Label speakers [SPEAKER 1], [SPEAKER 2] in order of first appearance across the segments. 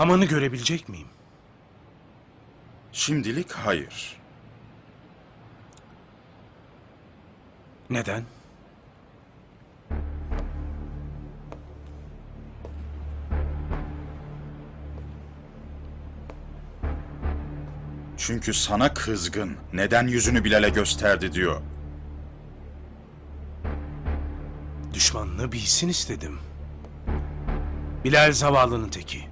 [SPEAKER 1] Haman'ı görebilecek miyim?
[SPEAKER 2] Şimdilik hayır.
[SPEAKER 1] Neden?
[SPEAKER 2] Çünkü sana kızgın. Neden yüzünü Bilal'e gösterdi diyor.
[SPEAKER 1] Düşmanlığı bilsin istedim. Bilal zavallının teki.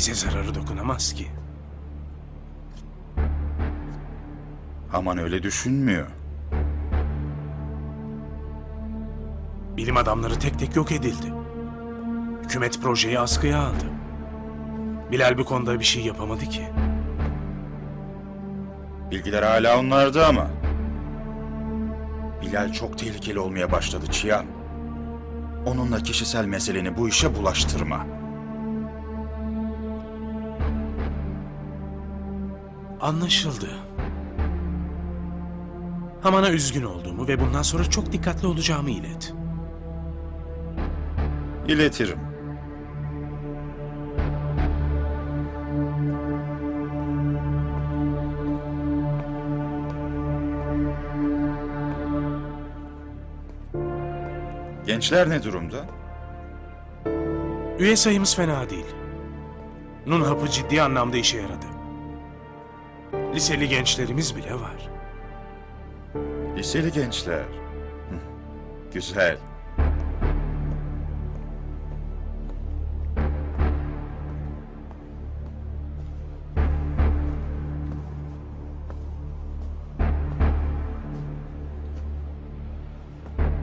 [SPEAKER 1] Bize zararı dokunamaz ki.
[SPEAKER 2] Aman öyle düşünmüyor.
[SPEAKER 1] Bilim adamları tek tek yok edildi. Hükümet projeyi askıya aldı. Bilal bu konuda bir şey yapamadı ki.
[SPEAKER 2] Bilgiler hala onlarda ama. Bilal çok tehlikeli olmaya başladı Çiyan. Onunla kişisel meseleni bu işe bulaştırma.
[SPEAKER 1] Anlaşıldı. Haman'a üzgün olduğumu ve bundan sonra çok dikkatli olacağımı ilet.
[SPEAKER 2] İletirim. Gençler ne durumda?
[SPEAKER 1] Üye sayımız fena değil. Nun hapı ciddi anlamda işe yaradı. Liseli gençlerimiz bile var.
[SPEAKER 2] Liseli gençler. Güzel.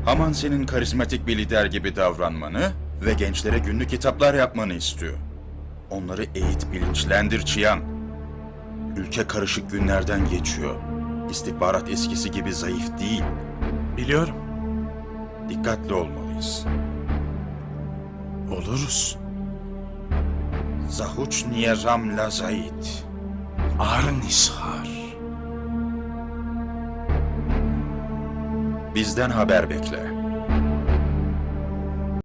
[SPEAKER 2] Haman senin karizmatik bir lider gibi davranmanı ve gençlere günlük kitaplar yapmanı istiyor. Onları eğit bilinçlendir Çiyan. Ülke karışık günlerden geçiyor. İstihbarat eskisi gibi zayıf değil.
[SPEAKER 1] Biliyorum.
[SPEAKER 2] Dikkatli olmalıyız.
[SPEAKER 1] Oluruz.
[SPEAKER 2] Zahuç niye Ramla Zayit.
[SPEAKER 1] Ar nishar.
[SPEAKER 2] Bizden haber bekle.